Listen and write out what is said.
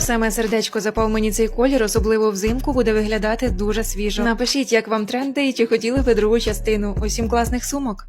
Саме сердечко запав мені цей колір, особливо взимку, буде виглядати дуже свіжо. Напишіть, як вам тренди і чи хотіли ви другу частину. Усім класних сумок.